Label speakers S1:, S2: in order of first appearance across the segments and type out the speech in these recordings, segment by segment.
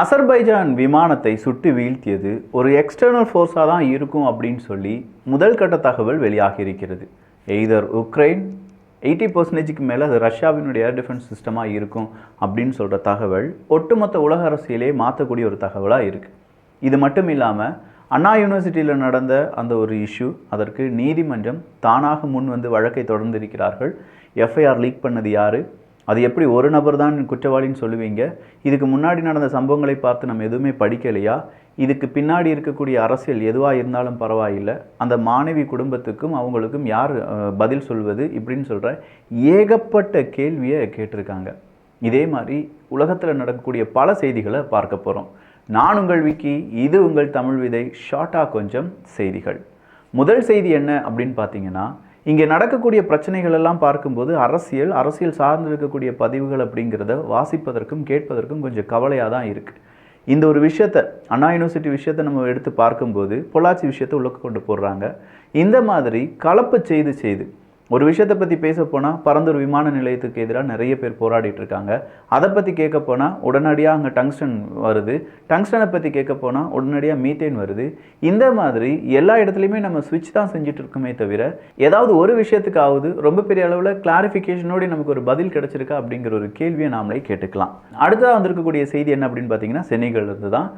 S1: அசர்பைஜான் விமானத்தை சுட்டு வீழ்த்தியது ஒரு எக்ஸ்டர்னல் ஃபோர்ஸாக தான் இருக்கும் அப்படின்னு சொல்லி முதல் கட்ட தகவல் வெளியாகி இருக்கிறது. எய்தர் உக்ரைன் எயிட்டி பர்சன்டேஜுக்கு மேலே அது ரஷ்யாவினுடைய ஏர் டிஃபென்ஸ் சிஸ்டமாக இருக்கும் அப்படின்னு சொல்கிற தகவல் ஒட்டுமொத்த உலக அரசியலே மாற்றக்கூடிய ஒரு தகவலாக இருக்குது இது மட்டும் இல்லாமல் அண்ணா யூனிவர்சிட்டியில் நடந்த அந்த ஒரு இஷ்யூ அதற்கு நீதிமன்றம் தானாக முன் வந்து வழக்கை தொடர்ந்திருக்கிறார்கள். எஃப்ஐஆர் லீக் பண்ணது யார்? அது எப்படி ஒரு நபர் தான் குற்றவாளின்னு சொல்லுவீங்க? இதுக்கு முன்னாடி நடந்த சம்பவங்களை பார்த்து நம்ம எதுவுமே படிக்கலையா? இதுக்கு பின்னாடி இருக்கக்கூடிய அரசியல் எதுவாக இருந்தாலும் பரவாயில்லை. அந்த மாணவி குடும்பத்துக்கும் அவங்களுக்கும் யார் பதில் சொல்வது இப்படின்னு சொல்கிற ஏகப்பட்ட கேள்வியை கேட்டிருக்காங்க. இதே மாதிரி உலகத்தில் நடக்கக்கூடிய பல செய்திகளை பார்க்க போகிறோம் நான் உங்கள் விக்கி இது உங்கள் தமிழ் விதை ஷார்ட்டாக கொஞ்சம் செய்திகள். முதல் செய்தி என்ன அப்படின்னு பார்த்தீங்கன்னா இங்கே நடக்கக்கூடிய பிரச்சனைகள் எல்லாம் பார்க்கும்போது அரசியல் அரசியல் சார்ந்து இருக்கக்கூடிய பதிவுகள் அப்படிங்கிறத வாசிப்பதற்கும் கேட்பதற்கும் கொஞ்சம் கவலையாக தான் இருக்குது இந்த ஒரு விஷயத்தை அண்ணா யூனிவர்சிட்டி விஷயத்தை நம்ம எடுத்து பார்க்கும்போது பொள்ளாச்சி விஷயத்தை உள்ளுக்கு கொண்டு போடுறாங்க. இந்த மாதிரி கலப்பு செய்து செய்து ஒரு விஷயத்தை பற்றி பேச போனால் பரந்தூர் விமான நிலையத்துக்கு எதிராக நிறைய பேர் போராடிட்டு இருக்காங்க. அதை பற்றி கேட்க போனால் உடனடியாக அங்கே டங்ஸ்டன் வருது. டங்ஸ்டனை பற்றி கேட்க போனால் உடனடியாக மீத்தேன் வருது. இந்த மாதிரி எல்லா இடத்துலையுமே நம்ம சுவிட்ச் தான் செஞ்சுட்டு இருக்கோமே தவிர ஏதாவது ஒரு விஷயத்துக்காவது ரொம்ப பெரிய அளவில் கிளாரிஃபிகேஷனோடு நமக்கு ஒரு பதில் கிடச்சிருக்கா அப்படிங்கிற ஒரு கேள்வியை நாமளே கேட்டுக்கலாம். அடுத்ததாக வந்திருக்கக்கூடிய செய்தி என்ன அப்படின்னு பார்த்தீங்கன்னா சென்னைகள் இருந்து தான்.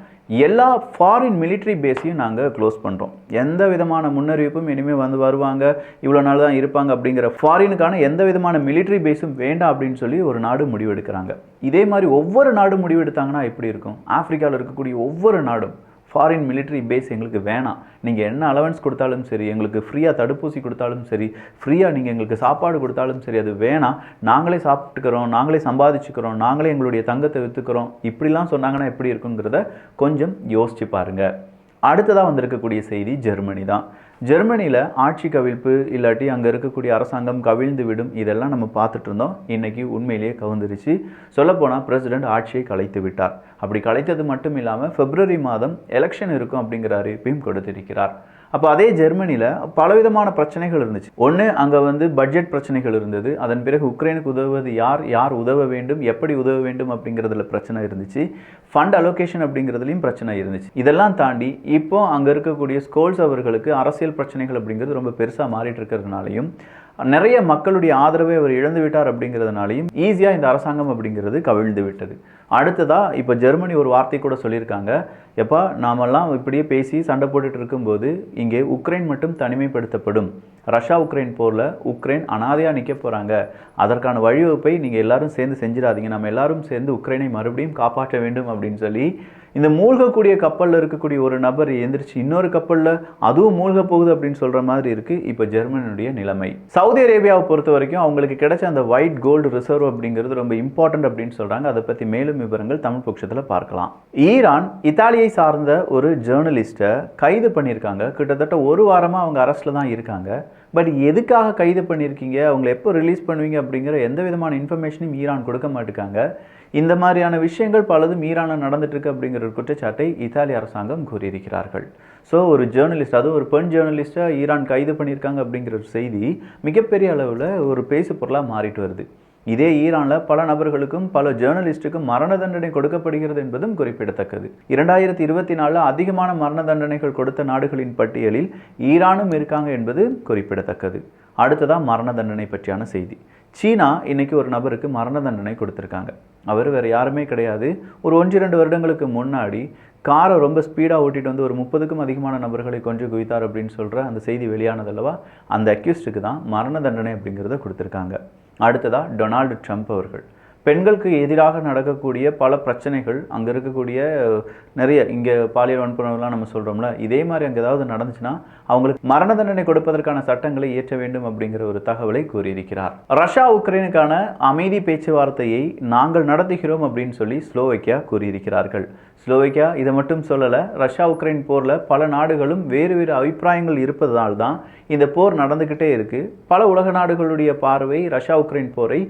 S1: எல்லா ஃபாரின் மிலிட்ரி பேஸையும் நாங்கள் க்ளோஸ் பண்ணுறோம் எந்த விதமான முன்னறிவிப்பும் இனிமேல் வந்து வருவாங்க. இவ்வளோ நாள் தான் இருப்பாங்க அப்படிங்கிற ஃபாரினுக்கான எந்த விதமான மிலிட்ரி பேஸும் வேண்டாம் அப்படின்னு சொல்லி ஒரு நாடு முடிவெடுக்கிறாங்க. இதே மாதிரி ஒவ்வொரு நாடும் முடிவெடுத்தாங்கன்னா எப்படி இருக்கும்? ஆப்பிரிக்காவில் இருக்கக்கூடிய ஒவ்வொரு நாடும் ஃபாரின் மிலிட்ரி பேஸ் எங்களுக்கு வேணாம். நீங்கள் என்ன அலவன்ஸ் கொடுத்தாலும் சரி எங்களுக்கு ஃப்ரீயாக தடுப்பூசி கொடுத்தாலும் சரி ஃப்ரீயாக நீங்கள் எங்களுக்கு சாப்பாடு கொடுத்தாலும் சரி அது வேணாம். நாங்களே சாப்பிட்டுக்கிறோம் நாங்களே சம்பாதிச்சுக்கிறோம் நாங்களே எங்களுடைய தங்கத்தை விற்றுக்கிறோம் இப்படிலாம் சொன்னாங்கன்னா எப்படி இருக்குங்கிறத கொஞ்சம் யோசிச்சு பாருங்கள் அடுத்ததாக வந்திருக்கக்கூடிய செய்தி ஜெர்மனி தான் ஜெர்மனியில் ஆட்சி கவிழ்ப்பு இல்லாட்டி அங்கே இருக்கக்கூடிய அரசாங்கம் கவிழ்ந்து விடும் இதெல்லாம் நம்ம பார்த்துட்டு இருந்தோம். இன்னைக்கு உண்மையிலேயே கவுந்துருச்சு. சொல்லப்போனால் பிரசிடென்ட் ஆட்சியை கலைத்து விட்டார். அப்படி கலைத்தது மட்டும் இல்லாமல் பிப்ரவரி மாதம் எலெக்ஷன் இருக்கும் அப்படிங்கிற அறிவிப்பையும் கொடுத்திருக்கிறார் அப்போ அதே ஜெர்மனியில் பலவிதமான பிரச்சனைகள் இருந்துச்சு. ஒன்று அங்கே வந்து பட்ஜெட் பிரச்சனைகள் இருந்தது. அதன் பிறகு உக்ரைனுக்கு உதவுவது யார் யார் உதவ வேண்டும் எப்படி உதவ வேண்டும் அப்படிங்கிறதுல பிரச்சனை இருந்துச்சு. ஃபண்ட் அலோகேஷன் அப்படிங்கிறதுலையும் பிரச்சனை இருந்துச்சு. இதெல்லாம் தாண்டி இப்போ அங்கே இருக்கக்கூடிய ஸ்கோல்ஸ் அவர்களுக்கு அரசியல் பிரச்சனைகள் அப்படிங்கிறது ரொம்ப பெருசாக மாறிட்டு இருக்கிறதுனாலையும் நிறைய மக்களுடைய ஆதரவை அவர் இழந்து விட்டார் அப்படிங்கிறதுனாலையும் ஈஸியாக இந்த அரசாங்கம் அப்படிங்கிறது கவிழ்ந்து விட்டது. அடுத்ததாக இப்போ ஜெர்மனி ஒரு வார்த்தை கூட சொல்லியிருக்காங்க. எப்பா நாமெல்லாம் இப்படியே பேசி சண்டை போட்டுட்டு இருக்கும்போது இங்கே உக்ரைன் மட்டும் தனிமைப்படுத்தப்படும். ரஷ்யா உக்ரைன் போரில் உக்ரைன் அனாதையாக நிற்க போகிறாங்க அதற்கான வழிவகுப்பை நீங்கள் எல்லாரும் சேர்ந்து செஞ்சிடாதீங்க. நம்ம எல்லாரும் சேர்ந்து உக்ரைனை மறுபடியும் காப்பாற்ற வேண்டும் அப்படின்னு சொல்லி இந்த மூழ்கக்கூடிய கப்பலில் இருக்கக்கூடிய ஒரு நபர் எந்திரிச்சு இன்னொரு கப்பலில் அதுவும் மூழ்க போகுது அப்படின்னு சொல்கிற மாதிரி இருக்குது இப்போ ஜெர்மனியுடைய நிலைமை. சவுதி அரேபியாவை பொறுத்த வரைக்கும் அவங்களுக்கு கிடைச்ச அந்த ஒயிட் கோல்டு ரிசர்வ் அப்படிங்கிறது ரொம்ப இம்பார்ட்டன்ட் அப்படின்னு சொல்கிறாங்க அதை பற்றி மேலும் விவரங்கள் தமிழ் பட்சத்தில் பார்க்கலாம். ஈரான் இத்தாலியை சார்ந்த ஒரு ஜேர்னலிஸ்ட்டை கைது பண்ணியிருக்காங்க. கிட்டத்தட்ட ஒரு வாரமாக அவங்க அரெஸ்ட்டில் தான் இருக்காங்க. பட் எதுக்காக கைது பண்ணியிருக்கீங்க? அவங்களை எப்போ ரிலீஸ் பண்ணுவீங்க அப்படிங்கிற எந்த விதமான இன்ஃபர்மேஷனும் ஈரான் கொடுக்க மாட்டேங்காங்க இந்த மாதிரியான விஷயங்கள் பலதும் ஈரானில் நடந்துட்டுருக்கு அப்படிங்கிற ஒரு குற்றச்சாட்டை இத்தாலி அரசாங்கம் கூறியிருக்கிறார்கள். ஸோ ஒரு ஜேர்னலிஸ்ட் அதுவும் ஒரு பெண் ஜேர்னலிஸ்ட்டாக ஈரான் கைது பண்ணியிருக்காங்க அப்படிங்கிற ஒரு செய்தி மிகப்பெரிய அளவில் ஒரு பேசு பொருளாக மாறிட்டு வருது. இதே ஈரானில் பல நபர்களுக்கும் பல ஜேர்னலிஸ்ட்டுக்கும் மரண தண்டனை கொடுக்கப்படுகிறது என்பதும் குறிப்பிடத்தக்கது. இரண்டாயிரத்தி இருபத்தி நாலில் அதிகமான மரண தண்டனைகள் கொடுத்த நாடுகளின் பட்டியலில் ஈரானும் இருக்காங்க என்பது குறிப்பிடத்தக்கது. அடுத்ததாக மரண தண்டனை பற்றியான செய்தி. சீனா இன்னைக்கு ஒரு நபருக்கு மரண தண்டனை கொடுத்துருக்காங்க. அவர் வேறு யாருமே கிடையாது. ஒரு ஒன்று இரண்டு வருடங்களுக்கு முன்னாடி காரை ரொம்ப ஸ்பீடாக ஓட்டிட்டு வந்து ஒரு முப்பதுக்கும் அதிகமான நபர்களை கொன்று குவித்தார் அப்படின்னு சொல்கிற அந்த செய்தி வெளியானதல்லவா? அந்த அக்யூஸ்டுக்கு தான் மரண தண்டனை அப்படிங்கிறத கொடுத்துருக்காங்க. அடுத்ததாக டொனால்டு ட்ரம்ப் அவர்கள். பெண்களுக்கு எதிராக நடக்கக்கூடிய பல பிரச்சனைகள் அங்கே இருக்கக்கூடிய நிறைய இங்கே பாலியல் வன்புணர்வுலாம் நம்ம சொல்கிறோம்ல இதே மாதிரி அங்கே ஏதாவது நடந்துச்சுன்னா அவங்களுக்கு மரண தண்டனை கொடுப்பதற்கான சட்டங்களை இயற்ற வேண்டும் அப்படிங்கிற ஒரு தகவலை கூறியிருக்கிறார். ரஷ்யா உக்ரைனுக்கான அமைதி பேச்சுவார்த்தையை நாங்கள் நடத்துகிறோம் அப்படின்னு சொல்லி ஸ்லோவைக்கியா கூறியிருக்கிறார்கள். ஸ்லோவைக்கியா இதை மட்டும் சொல்லலை ரஷ்யா உக்ரைன் போரில் பல நாடுகளும் வேறு வேறு அபிப்பிராயங்கள் இருப்பதால் தான் இந்த போர் நடந்துக்கிட்டே இருக்கு. பல உலக நாடுகளுடைய பார்வை ரஷ்யா உக்ரைன் போரை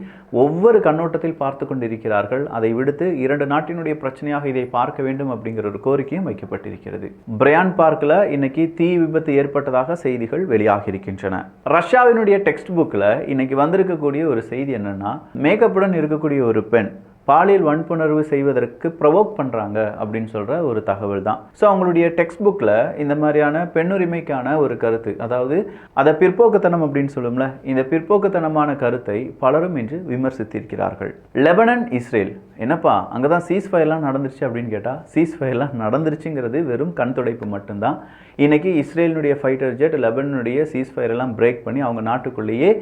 S1: ஒவ்வொரு கண்ணோட்டத்தில் பார்த்து கொண்டிருக்கிறார்கள் அதை விடுத்து இரண்டு நாட்டினுடைய பிரச்சனையாக இதை பார்க்க வேண்டும் அப்படிங்கிற ஒரு கோரிக்கையும் வைக்கப்பட்டிருக்கிறது. பிரையான் பார்க்கில் இன்னைக்கு தீ விபத்து ஏற்பட்டதாக செய்திகள் வெளியாகி இருக்கின்றன ரஷ்யாவினுடைய டெக்ஸ்ட் புக்கில் இன்னைக்கு வந்திருக்கக்கூடிய ஒரு செய்தி என்னன்னா மேக்கப்புடன் இருக்கக்கூடிய ஒரு பெண் பாலியல் வன்புணர்வு செய்வதற்கு ப்ரொவோக் பண்ணுறாங்க அப்படின்னு சொல்கிற ஒரு தகவல் தான். ஸோ அவங்களுடைய டெக்ஸ்ட் புக்கில் இந்த மாதிரியான பெண்ணுரிமைக்கான ஒரு கருத்து அதாவது அதை பிற்போக்குத்தனம் அப்படின்னு சொல்லும்ல இந்த பிற்போக்குத்தனமான கருத்தை பலரும் இன்று விமர்சித்திருக்கிறார்கள். Lebanon Israel. என்னப்பா அங்கே தான் சீஸ் ஃபயர்லாம் நடந்துருச்சு அப்படின்னு கேட்டால் சீஸ் ஃபயர்லாம் நடந்துருச்சுங்கிறது வெறும் கண் துடைப்பு மட்டும்தான். இன்றைக்கி இஸ்ரேலினுடைய ஃபைட்டர் ஜெட் லெபனுடைய சீஸ் ஃபயர் எல்லாம் பிரேக் பண்ணி அவங்க நாட்டுக்குள்ளேயே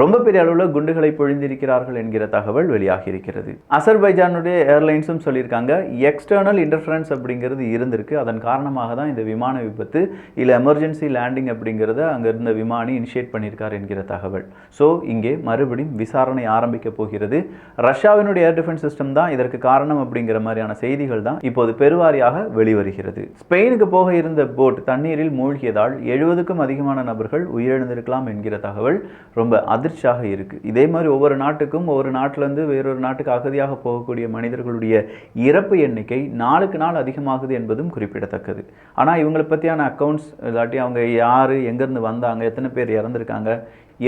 S1: ரொம்ப பெரிய அளவில் குண்டுகளை பொழிந்திருக்கிறார்கள் என்கிற தகவல் வெளியாகி இருக்கிறது அசர்பைஜானுடைய ஏர்லைன்ஸும் சொல்லியிருக்காங்க எக்ஸ்டர்னல் இன்டர்ஃபரன்ஸ் அப்படிங்கிறது இருந்திருக்கு. அதன் காரணமாக தான் இந்த விமான விபத்து இல்லை எமர்ஜென்சி லேண்டிங் அப்படிங்கிறத அங்கே இருந்த விமானி இனிஷியேட் பண்ணியிருக்கார் என்கிற தகவல். ஸோ இங்கே மறுபடியும் விசாரணை ஆரம்பிக்க போகிறது. ரஷ்யாவினுடைய ஏர் டிஃபென்ஸ் சிஸ்டம் தான் இதற்கு காரணம் அப்படிங்கிற மாதிரியான செய்திகள் தான் இப்போது பெருவாரியாக வெளிவருகிறது. ஸ்பெயினுக்கு போக இருந்த போட் தண்ணீரில் மூழ்கியதால் எழுபதுக்கும் அதிகமான நபர்கள் உயிரிழந்திருக்கலாம் என்கிற தகவல் ரொம்ப அதிர்ச்சியாக இருக்குது இதே மாதிரி ஒவ்வொரு நாட்டுக்கும் ஒவ்வொரு நாட்டிலேருந்து வேறொரு நாட்டுக்கு அகதியாக போகக்கூடிய மனிதர்களுடைய இறப்பு எண்ணிக்கை நாளுக்கு நாள் அதிகமாகுது என்பதும் குறிப்பிடத்தக்கது. ஆனால் இவங்களை பற்றியான அக்கௌண்ட்ஸ் இல்லாட்டி அவங்க யார் எங்கேருந்து வந்தாங்க எத்தனை பேர் இறந்துருக்காங்க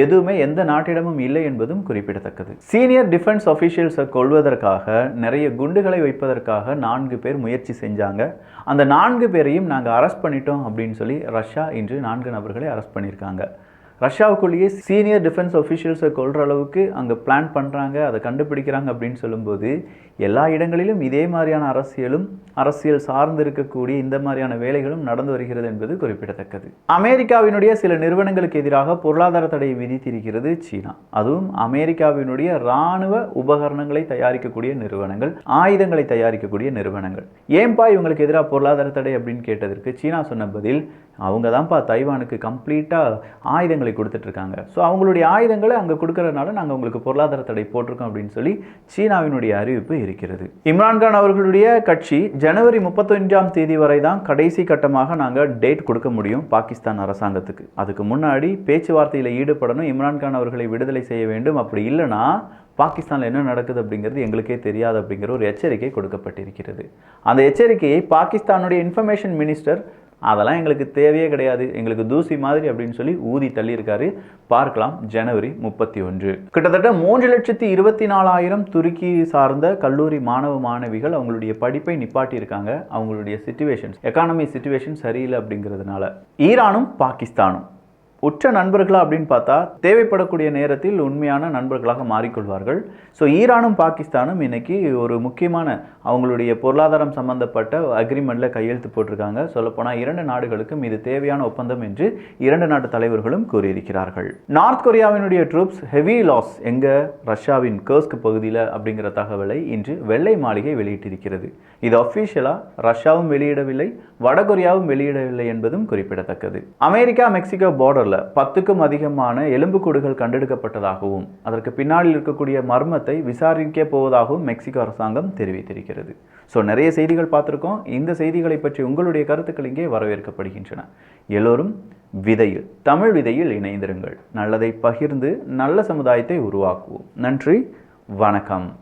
S1: எதுவுமே எந்த நாட்டிடமும் இல்லை என்பதும் குறிப்பிடத்தக்கது. சீனியர் டிஃபென்ஸ் அஃபீஷியல்ஸை கொள்வதற்காக நிறைய குண்டுகளை வைப்பதற்காக நான்கு பேர் முயற்சி செஞ்சாங்க. அந்த நான்கு பேரையும் நாங்கள் அரெஸ்ட் பண்ணிட்டோம் அப்படின்னு சொல்லி ரஷ்யா இன்று நான்கு நபர்களை அரெஸ்ட் பண்ணியிருக்காங்க. ரஷ்யாவுக்குள்ளேயே சீனியர் டிஃபென்ஸ் ஒஃபிஷியல்ஸை கொள்கிற அளவுக்கு அங்கே பிளான் பண்ணுறாங்க அதை கண்டுபிடிக்கிறாங்க அப்படின்னு சொல்லும்போது எல்லா இடங்களிலும் இதே மாதிரியான அரசியலும் அரசியல் சார்ந்து இருக்கக்கூடிய இந்த மாதிரியான வேலைகளும் நடந்து வருகிறது என்பது குறிப்பிடத்தக்கது. அமெரிக்காவினுடைய சில நிறுவனங்களுக்கு எதிராக பொருளாதார தடையை விதித்திருக்கிறது சீனா. அதுவும் அமெரிக்காவினுடைய இராணுவ உபகரணங்களை தயாரிக்கக்கூடிய நிறுவனங்கள் ஆயுதங்களை தயாரிக்கக்கூடிய நிறுவனங்கள். ஏன்பா இவங்களுக்கு எதிராக பொருளாதார தடை அப்படின்னு கேட்டதற்கு சீனா சொன்ன பதில் அவங்க தான்ப்பா தைவானுக்கு கம்ப்ளீட்டாக ஆயுதங்களை கொடுத்துட்ருக்காங்க. ஸோ அவங்களுடைய ஆயுதங்களை அங்கே கொடுக்கறதுனால நாங்கள் உங்களுக்கு பொருளாதார தடை போட்டிருக்கோம் அப்படின்னு சொல்லி சீனாவினுடைய அறிவிப்பு இருக்கிறது. இம்ரான்கான் அவர்களுடைய கட்சி ஜனவரி முப்பத்தொன்றாம் தேதி வரை தான் கடைசி கட்டமாக நாங்கள் டேட் கொடுக்க முடியும் பாகிஸ்தான் அரசாங்கத்துக்கு. அதுக்கு முன்னாடி பேச்சுவார்த்தையில் ஈடுபடணும் இம்ரான்கான் அவர்களை விடுதலை செய்ய வேண்டும். அப்படி இல்லைன்னா பாகிஸ்தானில் என்ன நடக்குது அப்படிங்கிறது எங்களுக்கே தெரியாது அப்படிங்கிற ஒரு எச்சரிக்கை கொடுக்கப்பட்டிருக்கிறது. அந்த எச்சரிக்கையை பாகிஸ்தானுடைய இன்ஃபர்மேஷன் மினிஸ்டர் அதெல்லாம் எங்களுக்கு தேவையே கிடையாது. எங்களுக்கு தூசி மாதிரி அப்படின்னு சொல்லி ஊதி தள்ளியிருக்காரு. பார்க்கலாம் ஜனவரி முப்பத்தி ஒன்று கிட்டத்தட்ட மூன்று லட்சத்தி இருபத்தி நாலாயிரம் துருக்கி சார்ந்த கல்லூரி மாணவ மாணவிகள் அவங்களுடைய படிப்பை நிப்பாட்டியிருக்காங்க. அவங்களுடைய சுச்சுவேஷன்ஸ் எக்கானமி சுச்சுவேஷன் சரியில்லை அப்படிங்கிறதுனால. ஈரானும் பாகிஸ்தானும். உற்ற நண்பர்களா அப்படின்னு பார்த்தா தேவைப்படக்கூடிய நேரத்தில் உண்மையான நண்பர்களாக மாறிக்கொள்வார்கள். ஸோ ஈரானும் பாகிஸ்தானும் இன்னைக்கு ஒரு முக்கியமான அவங்களுடைய பொருளாதாரம் சம்பந்தப்பட்ட அக்ரிமெண்ட்டில் கையெழுத்து போட்டிருக்காங்க. சொல்லப்போனால் இரண்டு நாடுகளுக்கும் இது தேவையான ஒப்பந்தம் என்று இரண்டு நாட்டு தலைவர்களும் கூறியிருக்கிறார்கள். நார்த் கொரியாவினுடைய ட்ரூப்ஸ் ஹெவி லாஸ் எங்க? ரஷ்யாவின் கர்ஸ்க் பகுதியில் அப்படிங்கிற தகவலை இன்று வெள்ளை மாளிகை வெளியிட்டிருக்கிறது. இது அஃபீஷியலாக ரஷ்யாவும் வெளியிடவில்லை வடகொரியாவும் வெளியிடவில்லை என்பதும் குறிப்பிடத்தக்கது. அமெரிக்கா மெக்சிகோ பார்டர் பார்டரில் பத்துக்கும் அதிகமான எலும்புக்கூடுகள் கண்டெடுக்கப்பட்டதாகவும் அதற்கு பின்னாடி இருக்கக்கூடிய மர்மத்தை விசாரிக்க போவதாகவும் மெக்சிகோ அரசாங்கம் தெரிவித்திருக்கிறது. ஸோ நிறைய செய்திகள் பார்த்துருக்கோம். இந்த செய்திகளை பற்றி உங்களுடைய கருத்துக்கள் இங்கே வரவேற்கப்படுகின்றன. எல்லோரும் விதையில் தமிழ் விதையில் இணைந்திருங்கள். நல்லதை பகிர்ந்து நல்ல சமுதாயத்தை உருவாக்குவோம். நன்றி. வணக்கம்.